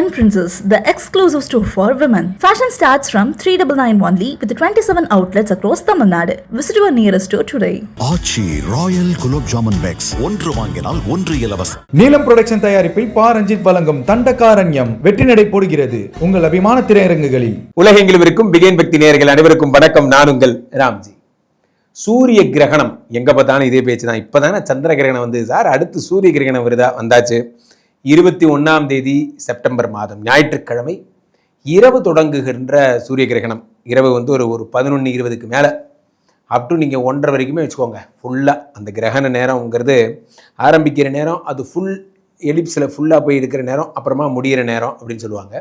Indian Princess, the exclusive store for women. Fashion starts from 3991 only with 27 outlets across Tamil Nadu. Visit your nearest store today. Aachi royal gulab jamun packs ஒன்று வாங்கினால் ஒன்று இலவசம். நீலம் production தயாரிப்பில் பா ரஞ்சித் வழங்கும் தண்டகாரண்யம் வெற்றி நடை போடுகிறது உங்கள் அபிமான திரையரங்குகளில். உலகெங்கிலும் இருக்கும் பிகேன் பக்தி நேயர்கள் அனைவருக்கும் வணக்கம். நான் உங்கள் ராம்ஜி. சூரிய கிரகணம் எங்க பார்த்தாலும் இதே பேச்சு தான் இப்போதானே சந்திர கிரகணம் வந்து சார்? அடுத்து சூரிய கிரகணம் வருதா? வந்தாச்சு. இருபத்தி ஒன்றாம் தேதி செப்டம்பர் மாதம் ஞாயிற்றுக்கிழமை இரவு தொடங்குகின்ற சூரிய கிரகணம். இரவு வந்து ஒரு ஒரு பதினொன்று இருபதுக்கு மேலே. அப் டு நீங்கள் ஒன்றரை வரைக்குமே வச்சுக்கோங்க. ஃபுல்லாக அந்த கிரகண நேரம்ங்கிறது ஆரம்பிக்கிற நேரம் அது ஃபுல் எலிப்ஸில் ஃபுல்லாக போய் இருக்கிற நேரம் அப்புறமா முடிகிற நேரம் அப்படின்னு சொல்லுவாங்க.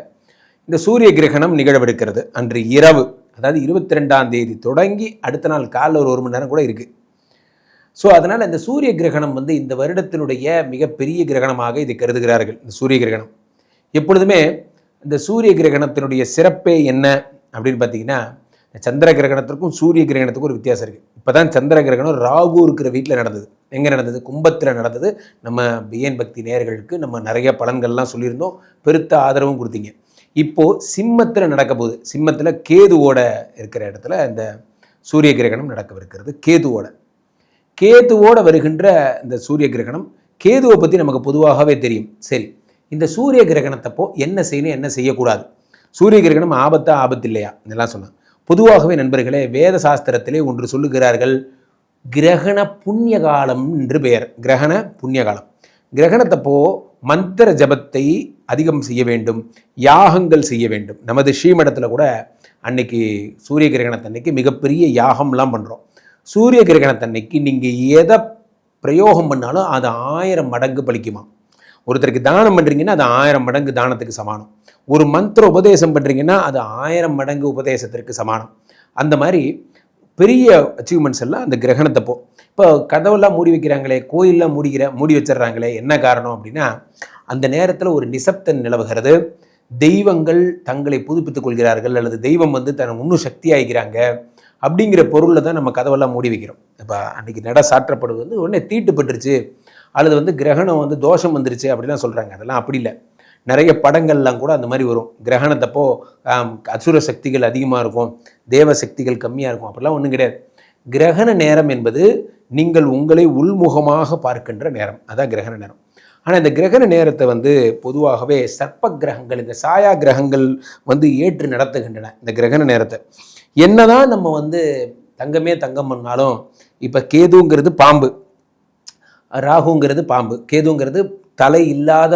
இந்த சூரிய கிரகணம் நிகழவிருக்கிறது அன்று இரவு. அதாவது இருபத்தி ரெண்டாம் தேதி தொடங்கி அடுத்த நாள் காலைல ஒரு ஒரு மணி நேரம் கூட இருக்குது ஸோ அதனால் இந்த சூரிய கிரகணம் வந்து இந்த வருடத்தினுடைய மிகப்பெரிய கிரகணமாக இதை கருதுகிறார்கள் இந்த சூரிய கிரகணம். எப்பொழுதுமே இந்த சூரிய கிரகணத்தினுடைய சிறப்பே என்ன அப்படின்னு பார்த்தீங்கன்னா சந்திர கிரகணத்திற்கும் சூரிய கிரகணத்துக்கும் ஒரு வித்தியாசம் இருக்குது இப்போ தான் சந்திர கிரகணம் ராகு இருக்கிற வீட்டில் நடந்தது. எங்கே நடந்தது? கும்பத்தில் நடந்தது. நம்ம பிஎன் பக்தி நேயர்களுக்கு நம்ம நிறைய பலன்கள்லாம் சொல்லியிருந்தோம். பெருத்த ஆதரவும் கொடுத்தீங்க. இப்போது சிம்மத்தில் நடக்க போகுது. சிம்மத்தில் கேதுவோட இருக்கிற இடத்துல இந்த சூரிய கிரகணம் நடக்கவிருக்கிறது. கேதுவோட. கேதுவோடு வருகின்ற இந்த சூரிய கிரகணம் கேதுவை பற்றி நமக்கு பொதுவாகவே தெரியும். சரி இந்த சூரிய கிரகணத்தப்போ என்ன செய்யணும் என்ன செய்யக்கூடாது? சூரிய கிரகணம் ஆபத்தா ஆபத்து இல்லையா இதெல்லாம் சொன்னேன் பொதுவாகவே நண்பர்களே வேத சாஸ்திரத்திலே ஒன்று சொல்லுகிறார்கள் கிரகண புண்ணிய காலம் என்று பெயர். கிரகண புண்ணிய காலம். கிரகணத்தப்போ மந்திர ஜபத்தை அதிகம் செய்ய வேண்டும் யாகங்கள் செய்ய வேண்டும். நமது ஸ்ரீமடத்தில் கூட அன்னைக்கு சூரிய கிரகணத்தன்னைக்கு மிகப்பெரிய யாகம்லாம் பண்ணுறோம் சூரிய கிரகணத்தன்னைக்கு நீங்கள் எதை பிரயோகம் பண்ணாலும் அது ஆயிரம் மடங்கு பலிக்குமா ஒருத்தருக்கு தானம் பண்ணுறீங்கன்னா அது ஆயிரம் மடங்கு தானத்துக்கு சமானம். ஒரு மந்திர உபதேசம் பண்ணுறீங்கன்னா அது ஆயிரம் மடங்கு உபதேசத்திற்கு சமானம். அந்த மாதிரி பெரிய அச்சீவ்மெண்ட்ஸ் எல்லாம் அந்த கிரகணத்தப்போ இப்போ கதவெல்லாம் மூடி வைக்கிறாங்களே கோயிலெலாம் மூடிக்கிற மூடி வச்சிடுறாங்களே என்ன காரணம் அப்படின்னா அந்த நேரத்தில் ஒரு நிசப்தம் நிலவுகிறது. தெய்வங்கள் தங்களை புதுப்பித்துக் கொள்கிறார்கள் அல்லது தெய்வம் வந்து தன் இன்னும் சக்தி ஆகிக்கிறாங்க அப்படிங்கிற பொருளில் தான் நம்ம கதவெல்லாம் மூடி வைக்கிறோம். இப்போ அன்றைக்கி நட சாற்றப்படுவது வந்து உடனே தீட்டுப்பட்டுருச்சு. அல்லது வந்து கிரகணம் வந்து தோஷம் வந்துருச்சு அப்படிலாம் சொல்கிறாங்க அதெல்லாம் அப்படி இல்லை. நிறைய படங்கள்லாம் கூட அந்த மாதிரி வரும். கிரகணத்தப்போ அசுர சக்திகள் அதிகமாக இருக்கும். தேவ சக்திகள் கம்மியாக இருக்கும். அப்படிலாம் ஒன்றும் கிடையாது. கிரகண நேரம் என்பது நீங்கள் உங்களை உள்முகமாக பார்க்கின்ற நேரம். அதான் கிரகண நேரம். ஆனால் இந்த கிரகண நேரத்தை வந்து பொதுவாகவே சர்ப்ப கிரகங்கள் இந்த சாயா கிரகங்கள் வந்து ஏற்று நடத்துகின்றன இந்த கிரகண நேரத்தை. என்னதான் நம்ம வந்து தங்கமே தங்கம் பண்ணாலும் இப்போ கேதுங்கிறது பாம்பு ராகுங்கிறது பாம்பு. கேதுங்கிறது தலை இல்லாத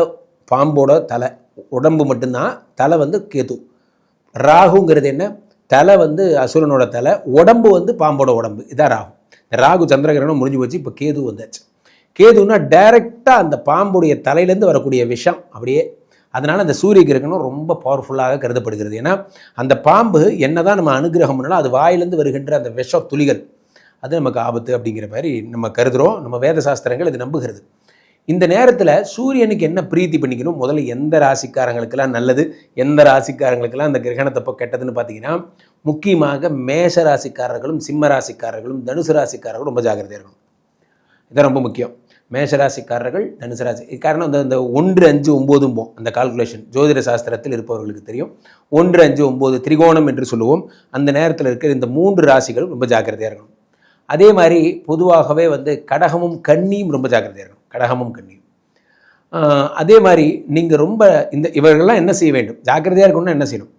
பாம்போட தலை உடம்பு மட்டும்தான் தலை வந்து கேது. ராகுங்கிறது என்ன? தலை வந்து அசுரனோட தலை உடம்பு வந்து பாம்போட உடம்பு. இதான் ராகு. ராகு சந்திரகிரகணம் முடிஞ்சு போச்சு இப்போ கேது வந்தாச்சு. கேதுன்னா டைரெக்டாக அந்த பாம்புடைய தலையிலேருந்து வரக்கூடிய விஷம் அப்படியே. அதனால் அந்த சூரிய கிரகணம் ரொம்ப பவர்ஃபுல்லாக கருதப்படுகிறது. ஏன்னா அந்த பாம்பு என்னதான் நம்ம அனுகிரகம் பண்ணாலும் அது வாயிலேருந்து வருகின்ற அந்த விஷ துளிகள் அது நமக்கு ஆபத்து அப்படிங்கிற மாதிரி நம்ம கருதுகிறோம் நம்ம வேத சாஸ்திரங்கள் இது நம்புகிறது. இந்த நேரத்தில் சூரியனுக்கு என்ன பிரீத்தி பண்ணிக்கணும்? முதல்ல எந்த ராசிக்காரங்களுக்கெல்லாம் நல்லது? எந்த ராசிக்காரங்களுக்கெல்லாம் அந்த கிரகணத்தப்போ கெட்டதுன்னு பார்த்தீங்கன்னா முக்கியமாக மேஷ ராசிக்காரர்களும் சிம்ம ராசிக்காரர்களும் தனுசு ராசிக்காரர்களும் ரொம்ப ஜாகிரதையாக இருக்கணும். இதான் ரொம்ப முக்கியம். மேஷராசிக்காரர்கள் தனுசு ராசி காரணம் அந்த இந்த ஒன்று அஞ்சு ஒம்போதும் அந்த கால்குலேஷன் ஜோதிட சாஸ்திரத்தில் இருப்பவர்களுக்கு தெரியும். ஒன்று அஞ்சு ஒம்பது திரிகோணம் என்று சொல்லுவோம். அந்த நேரத்தில் இருக்கிற இந்த மூன்று ராசிகளும் ரொம்ப ஜாக்கிரதையாக இருக்கணும். அதே மாதிரி பொதுவாகவே வந்து கடகமும் கன்னியும் ரொம்ப ஜாக்கிரதையாக இருக்கணும். கடகமும் கன்னியும். அதே மாதிரி நீங்கள் ரொம்ப இந்த இவர்கள்லாம் என்ன செய்ய வேண்டும்? ஜாக்கிரதையாக இருக்கணும்னா என்ன செய்யணும்?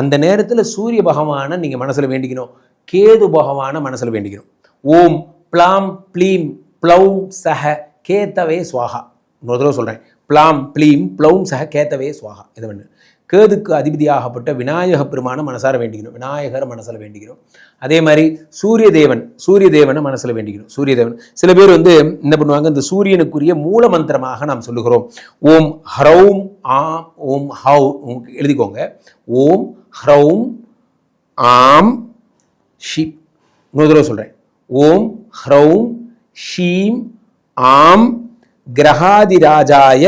அந்த நேரத்தில் சூரிய பகவானை நீங்கள் மனசில் வேண்டிக்கணும். கேது பகவானை மனசில் வேண்டிக்கணும். ஓம் ப்ளாம் ப்ளீம் ப்ளௌம் சஹ கேத்தவே சுவாகா. இன்னொரு தடவை சொல்கிறேன் ப்ளாம் ப்ளீம் ப்ளௌம் சஹ கேத்தவே சுவாகா. இது பண்ணு கேதுக்கு அதிபதியாகப்பட்ட விநாயக பெருமான மனசார வேண்டிக்கணும். விநாயகர் மனசில் வேண்டிக்கிறோம் அதே மாதிரி சூரிய தேவன் சூரிய தேவனை மனசில் வேண்டிக்கணும். சூரிய தேவன் சில பேர் வந்து என்ன பண்ணுவாங்க? இந்த சூரியனுக்குரிய மூல மந்திரமாக நாம் சொல்லுகிறோம். ஓம் ஹரௌம் ஆம் ஓம் ஹவு உம் எழுதிக்கோங்க. ஓம் ஹ்ரௌம் ஆம் ஷி. இன்னொரு தடவை சொல்கிறேன் ஓம் ஹ்ரௌம் ஷீம் ஆம் கிரகாதிராஜாய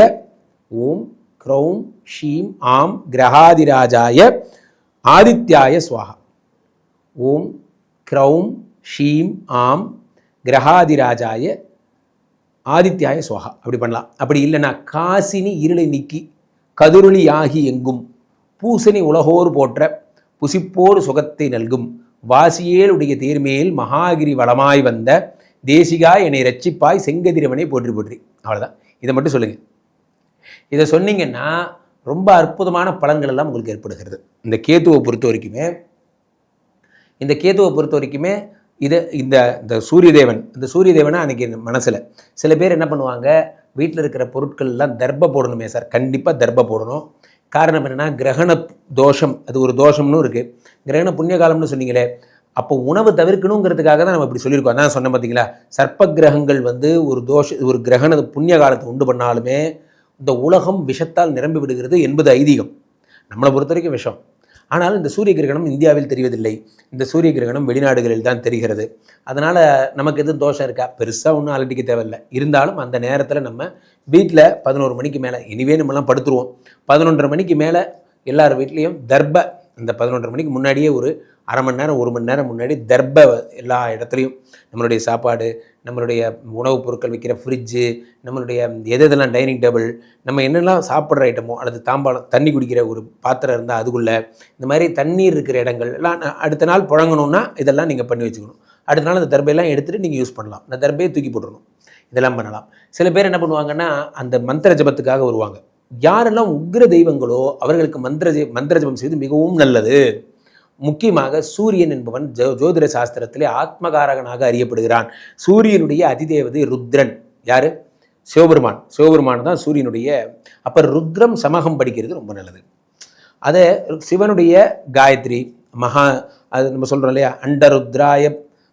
ஓம் க்ரௌம் ஷீம் ஆம் கிரகாதிராஜாய ஆதித்யாய சுவாகா ஓம் க்ரௌம் ஷீம் ஆம் கிரகாதிராஜாய ஆதித்யாய சுவாகா அப்படி பண்ணலாம். அப்படி இல்லைன்னா காசினி இருளை நீக்கி கதிரொளியாகி எங்கும் பூசணி உலகோர் போற்ற புசிப்போர் சுகத்தை நல்கும். வாசியேலுடைய தேர்மேல் மகாகிரி வளமாய் வந்த தேசிகா என்னை ரட்சிப்பாய் செங்கதிரவனை போற்றி போற்றி. அவ்வளோதான் இதை மட்டும் சொல்லுங்கள் இதை சொன்னீங்கன்னா ரொம்ப அற்புதமான பலன்கள் எல்லாம் உங்களுக்கு ஏற்படுகிறது. இந்த கேத்துவை பொறுத்த வரைக்குமே இந்த கேத்துவை பொறுத்த வரைக்குமே இதை இந்த இந்த சூரிய தேவன் இந்த சூரிய தேவனை அன்றைக்கி மனசில். சில பேர் என்ன பண்ணுவாங்க வீட்டில் இருக்கிற பொருட்கள்லாம் தர்ப போடணுமே சார். கண்டிப்பாக தர்ப போடணும். காரணம் என்னென்னா கிரகண தோஷம் அது ஒரு தோஷம்னு இருக்குது கிரகண புண்ணிய காலம்னு சொன்னீங்களே அப்போ உணவு தவிர்க்கணுங்கிறதுக்காக தான் நம்ம இப்படி சொல்லியிருக்கோம். அதான் சொன்னேன் பார்த்தீங்களா? சர்ப்ப கிரகங்கள் வந்து ஒரு தோஷ ஒரு கிரகண புண்ணிய காலத்தை உண்டு பண்ணாலுமே இந்த உலகம் விஷத்தால் நிரம்பி விடுகிறது என்பது ஐதீகம். நம்மளை பொறுத்த வரைக்கும் விஷம். ஆனால் இந்த சூரிய கிரகணம் இந்தியாவில் தெரிவதில்லை. இந்த சூரிய கிரகணம் வெளிநாடுகளில் தான் தெரிகிறது. அதனால் நமக்கு எதுவும் தோஷம் இருக்கா? பெருசாக ஒன்றும் அலட்டிக்க தேவையில்லை. இருந்தாலும் அந்த நேரத்தில் நம்ம வீட்டில் பதினோரு மணிக்கு மேலே இனிவே நம்மலாம் படுத்துருவோம். பதினொன்றரை மணிக்கு மேலே எல்லார் வீட்லேயும் தர்ப இந்த பதினொன்றரை மணிக்கு முன்னாடியே ஒரு அரை மணி நேரம் ஒரு மணி நேரம் முன்னாடி தர்ப எல்லா இடத்துலையும் நம்மளுடைய சாப்பாடு நம்மளுடைய உணவுப் பொருட்கள் வைக்கிற ஃப்ரிட்ஜு நம்மளுடைய எது எதெல்லாம் டைனிங் டேபிள் நம்ம என்னெல்லாம் சாப்பிட்ற ஐட்டமோ அல்லது தாம்பாளம் தண்ணி குடிக்கிற ஒரு பாத்திரம் இருந்தால் அதுக்குள்ளே இந்த மாதிரி தண்ணீர் இருக்கிற இடங்கள் எல்லாம் அடுத்த நாள் புழங்கணும்னா இதெல்லாம் நீங்கள் பண்ணி வச்சுக்கணும். அடுத்த நாள் அந்த தர்பையெல்லாம் எடுத்துகிட்டு நீங்கள் யூஸ் பண்ணலாம். அந்த தர்பையை தூக்கி போட்டுடணும் இதெல்லாம் பண்ணலாம். சில பேர் என்ன பண்ணுவாங்கன்னா அந்த மந்திர ஜபத்துக்காக வருவாங்க. யாரெல்லாம் உக்ர தெய்வங்களோ அவர்களுக்கு மந்திர மந்திர ஜபம் செய்வது மிகவும் நல்லது. முக்கியமாக சூரியன் என்பவன் ஜோ ஜோதிட சாஸ்திரத்திலே ஆத்மகாரகனாக அறியப்படுகிறான். சூரியனுடைய அதிதேவதை ருத்ரன். யாரு? சிவபெருமான். சிவபெருமான் தான் சூரியனுடைய அப்போ ருத்ரம் சமகம் படிக்கிறது ரொம்ப நல்லது. அதை சிவனுடைய காயத்ரி மகா அது நம்ம சொல்கிறோம் இல்லையா? அண்டருத்ராய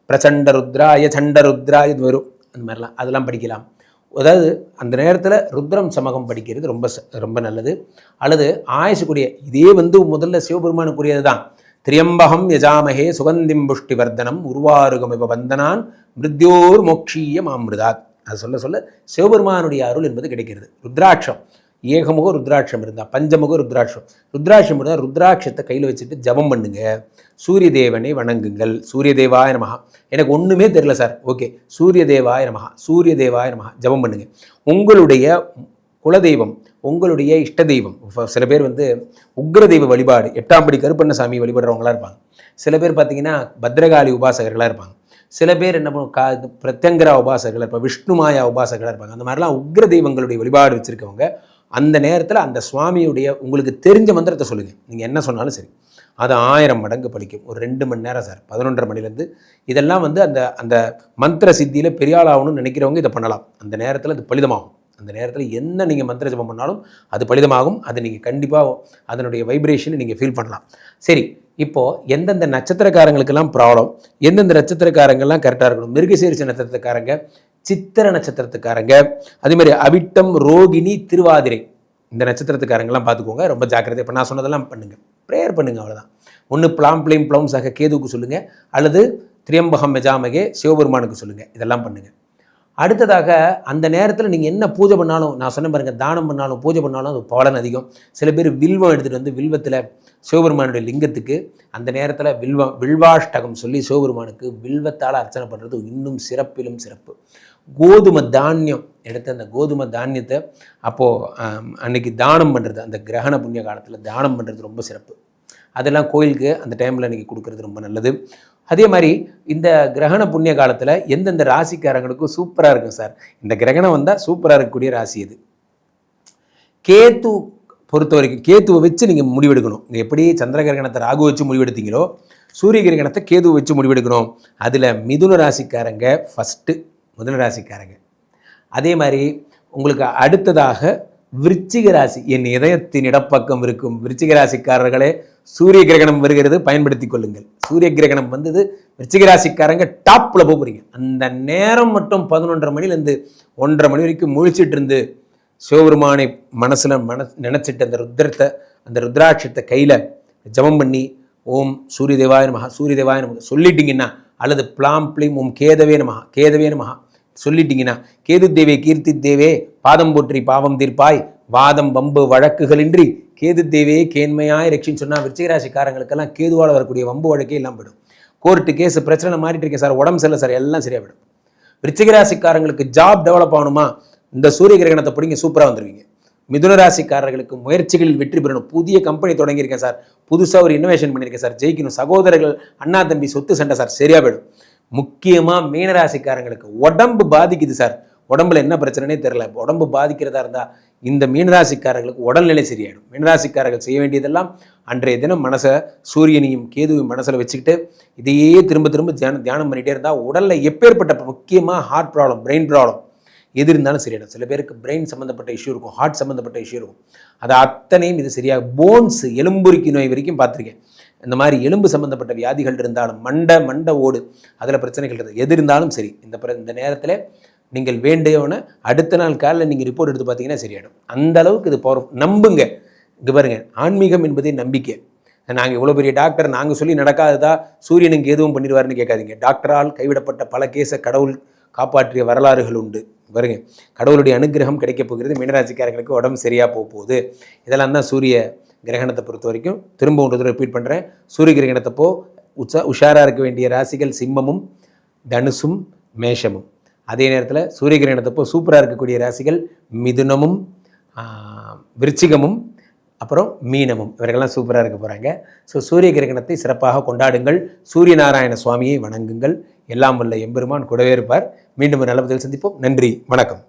பிரச்சண்ட ருத்ராய சண்ட ருத்ராய இது வரும். அந்த மாதிரிலாம் அதெல்லாம் படிக்கலாம். அதாவது அந்த நேரத்தில் ருத்ரம் சமகம் படிக்கிறது ரொம்ப ச- ரொம்ப நல்லது. அல்லது ஆயுசுக்குரிய இதே வந்து முதல்ல சிவபெருமானுக்குரியது தான் திரியம்பகம் யஜாமகே சுகந்திம் புஷ்டி வர்தனம் உருவாருகம் இவ வந்தனான் மிருத்யோர் மோக்ஷீய மாமிருதாத் அது சொல்ல சொல்ல சிவபெருமானுடைய அருள் என்பது கிடைக்கிறது. ருத்ராட்சம். ஏகமுக ருத்ராட்சம் இருந்தால் பஞ்சமுக ருத்ராட்சம். ருத்ராட்சம் இருந்தால் ருத்ராட்சத்தை கையில் வச்சுட்டு ஜபம் பண்ணுங்கள் சூரிய தேவனை வணங்குங்கள். சூரிய தேவாய நமஹா. எனக்கு ஒன்றுமே தெரியல சார். ஓகே. சூரிய தேவாய நமஹா. சூரிய தேவாய நமஹா. ஜபம் பண்ணுங்க. உங்களுடைய குலதெய்வம் உங்களுடைய இஷ்ட தெய்வம் சில பேர் வந்து உக்ர தெய்வ வழிபாடு எட்டாம் படி கருப்பண்ணசாமி வழிபடுறவங்களாக இருப்பாங்க. சில பேர் பார்த்தீங்கன்னா பத்ரகாளி உபாசகர்களாக இருப்பாங்க. சில பேர் என்ன பண்ணும் கா பிரத்யங்கரா உபாசகர்களாக இருப்பாங்க விஷ்ணுமாயா உபாசகர்களாக இருப்பாங்க. அந்த மாதிரிலாம் உக்ர தெய்வங்களுடைய வழிபாடு வச்சுருக்கவங்க அந்த நேரத்தில் அந்த சுவாமியுடைய உங்களுக்கு தெரிஞ்ச மந்திரத்தை சொல்லுங்கள் நீங்கள் என்ன சொன்னாலும் சரி. அது ஆயிரம் மடங்கு படிக்கும் ஒரு ரெண்டு மணி நேரம் சார் பதினொன்றரை மணிலேருந்து இதெல்லாம் வந்து அந்த அந்த மந்திர சித்தியில் பெரியாள் ஆகணும்னு நினைக்கிறவங்க இதை பண்ணலாம். அந்த நேரத்தில் அது பலிதமாகும். அந்த நேரத்தில் என்ன நீங்கள் மந்திர ஜபம் பண்ணாலும் அது பலிதமாகும். அது நீங்கள் கண்டிப்பாக அதனுடைய வைப்ரேஷனை நீங்கள் ஃபீல் பண்ணலாம். சரி இப்போது எந்தெந்த நட்சத்திரக்காரங்களுக்கெல்லாம் ப்ராப்ளம் எந்தெந்த நட்சத்திரக்காரங்கள்லாம் கரெக்டாக இருக்கணும்? மிருகசீரிச நட்சத்திரத்துக்காரங்க சித்திர நட்சத்திரத்துக்காரங்க அதேமாதிரி அவிட்டம் ரோகிணி திருவாதிரை. இந்த நட்சத்திரத்துக்காரங்கெல்லாம் பார்த்துக்கோங்க. ரொம்ப ஜாக்கிரதை இப்போ நான் சொன்னதெல்லாம் பண்ணுங்கள் ப்ரேயர் பண்ணுங்கள் அவ்வளோதான் ஒன்று பிளாம் பிளேம் ப்ளவுன் சக கேதுவுக்கு சொல்லுங்கள் அல்லது திரியம்பகம் மெஜாமகே சிவபெருமானுக்கு சொல்லுங்கள் இதெல்லாம் பண்ணுங்கள் அடுத்ததாக அந்த நேரத்தில் நீங்கள் என்ன பூஜை பண்ணாலும் நான் சொன்ன பாருங்க தானம் பண்ணாலும் பூஜை பண்ணாலும் அது பலன் அதிகம். சில பேர் வில்வம் எடுத்துகிட்டு வந்து வில்வத்தில் சிவபெருமானுடைய லிங்கத்துக்கு அந்த நேரத்தில் வில்வம் வில்வாஷ்டகம் சொல்லி சிவபெருமானுக்கு வில்வத்தால் அர்ச்சனை பண்ணுறது இன்னும் சிறப்பிலும் சிறப்பு. கோதுமை தானியம் எடுத்து அந்த கோதுமை தானியத்தை அப்போது அன்னைக்கு தானம் பண்ணுறது அந்த கிரகண புண்ணிய காலத்தில் தானம் பண்ணுறது ரொம்ப சிறப்பு. அதெல்லாம் கோயிலுக்கு அந்த டைமில் அன்றைக்கி கொடுக்கறது ரொம்ப நல்லது. அதே மாதிரி இந்த கிரகண புண்ணிய காலத்தில் எந்தெந்த ராசிக்காரங்களுக்கும் சூப்பராக இருக்கும் சார்? இந்த கிரகணம் வந்தால் சூப்பராக இருக்கக்கூடிய ராசி இது கேத்து பொறுத்த வரைக்கும் கேத்துவை வச்சு நீங்கள் முடிவெடுக்கணும். நீங்கள் எப்படி சந்திர கிரகணத்தை ராகு வச்சு முடிவெடுத்தீங்களோ சூரிய கிரகணத்தை கேதுவை வச்சு முடிவெடுக்கணும். அதில் மிதுன ராசிக்காரங்க ஃபஸ்ட்டு முதல ராசிக்காரங்க. அதே மாதிரி உங்களுக்கு அடுத்ததாக விருச்சிக ராசி என் இதயத்தின் இடப்பக்கம் இருக்கும் விருச்சிக ராசிக்காரர்களே சூரிய கிரகணம் வருகிறது பயன்படுத்திக் கொள்ளுங்கள். சூரிய கிரகணம் வந்தது விருச்சிக ராசிக்காரங்க டாப்பில் போகிறீங்க அந்த நேரம் மட்டும் பதினொன்றரை மணிலேருந்து ஒன்றரை மணி வரைக்கும் முழிச்சிட்டு இருந்து சிவபெருமானை மனசில் மன நினச்சிட்டு அந்த ருத்ரத்தை அந்த ருத்ராட்சத்தை கையில் ஜபம் பண்ணி ஓம் சூரிய தேவாய நமகா சூரிய தேவாய நமஹா சொல்லிட்டீங்கன்னா அல்லது பிளாம் பிளிம் ஓம் கேதவே நமகா கேதவே நமகா சொல்லிட்டீங்கன்னா கேது தேவே கீர்த்தி தேவே பாதம் போற்றி பாவம் தீர்ப்பாய் வாதம் வம்பு வழக்குகளின்றி கேது தேவே கேண்மையாய் ரட்சின்னு சொன்னால் விருச்சிகராசிக்காரங்களுக்கெல்லாம் கேதுவால் வரக்கூடிய வம்பு வழக்கே எல்லாம் போயிடும். கோர்ட்டு கேஸ் பிரச்சனை மாறிட்டு இருக்கேன் சார் உடம்பு சரியில்லை சார் எல்லாம் சரியாக போயிடும். விருச்சிகராசிக்காரங்களுக்கு ஜாப் டெவலப் ஆகணுமா? இந்த சூரிய கிரகணத்தை பிடிங்க சூப்பராக வந்துருவீங்க. மிதுன ராசிக்காரர்களுக்கு முயற்சிகளில் வெற்றி பெறணும். புதிய கம்பெனி தொடங்கியிருக்கேன் சார். புதுசாக ஒரு இன்னோவேஷன் பண்ணியிருக்கேன் சார். ஜெயிக்கணும். சகோதரர்கள் அண்ணா தம்பி சொத்து சண்டை சார் சரியாக போயிடும். முக்கியமாக மீனராசிக்காரங்களுக்கு உடம்பு பாதிக்குது சார். உடம்புல என்ன பிரச்சனைனே தெரில உடம்பு பாதிக்கிறதா இருந்தால் இந்த மீனராசிக்காரர்களுக்கு உடல்நிலை சரியாயிடும். மீனராசிக்காரர்கள் செய்ய வேண்டியதெல்லாம் அன்றைய தினம் மனசை சூரியனையும் கேதுவையும் மனசில் வச்சுக்கிட்டு இதையே திரும்ப திரும்ப தியானம் தியானம் பண்ணிகிட்டே இருந்தால் உடலில் எப்பேற்பட்ட முக்கியமாக ஹார்ட் ப்ராப்ளம் பிரெயின் ப்ராப்ளம் எது இருந்தாலும் சரியாயிடும். சில பேருக்கு பிரெயின் சம்மந்தப்பட்ட இஷ்யூ இருக்கும். ஹார்ட் சம்மந்தப்பட்ட இஷ்யூ இருக்கும். அது அத்தனையும் இது சரியாக போன்ஸ் எலும்புரிக்கி நோய் வரைக்கும் பார்த்துருக்கேன். இந்த மாதிரி எலும்பு சம்மந்தப்பட்ட வியாதிகள் இருந்தாலும் மண்டை மண்டை ஓடு அதில் பிரச்சனைகள் இருக்குது எது இருந்தாலும் சரி இந்த பிர- இந்த நேரத்தில் நீங்கள் வேண்டியவன அடுத்த நாள் காலையில் நீங்கள் ரிப்போர்ட் எடுத்து பார்த்தீங்கன்னா சரியாயிடும். அந்த அளவுக்கு இது போகிற நம்புங்க. இங்கே பாருங்கள் ஆன்மீகம் என்பதே நம்பிக்கை. நாங்கள் இவ்வளோ பெரிய டாக்டர் நாங்கள் சொல்லி நடக்காததா சூரியனுக்கு எதுவும் பண்ணிடுவாருன்னு கேட்காதீங்க. டாக்டரால் கைவிடப்பட்ட பல கேஸை கடவுள் காப்பாற்றிய வரலாறுகள் உண்டு. பாருங்க கடவுளுடைய அனுகிரகம் கிடைக்கப் போகிறது மீனராசிக்காரர்களுக்கு உடம்பு சரியாக போக போகுது. இதெல்லாம் தான் சூரிய கிரகணத்தை பொறுத்த வரைக்கும் திரும்ப ஒன்று தடவை ரிப்பீட் பண்ணுறேன் சூரிய கிரகணத்தப்போ உச்சா உஷாராக இருக்க வேண்டிய ராசிகள் சிம்மமும் தனுசும் மேஷமும். அதே நேரத்தில் சூரிய கிரகணத்தப்போ சூப்பராக இருக்கக்கூடிய ராசிகள் மிதுனமும் விருச்சிகமும் அப்புறம் மீனமும். இவர்கள்லாம் சூப்பராக இருக்க போகிறாங்க ஸோ சூரிய கிரகணத்தை சிறப்பாக கொண்டாடுங்கள். சூரிய நாராயண சுவாமியை வணங்குங்கள். எல்லாம் வல்ல எம்பெருமான் கூடவே இருப்பார். மீண்டும் ஒரு நல்ல பதில் சந்திப்போம். நன்றி. வணக்கம்.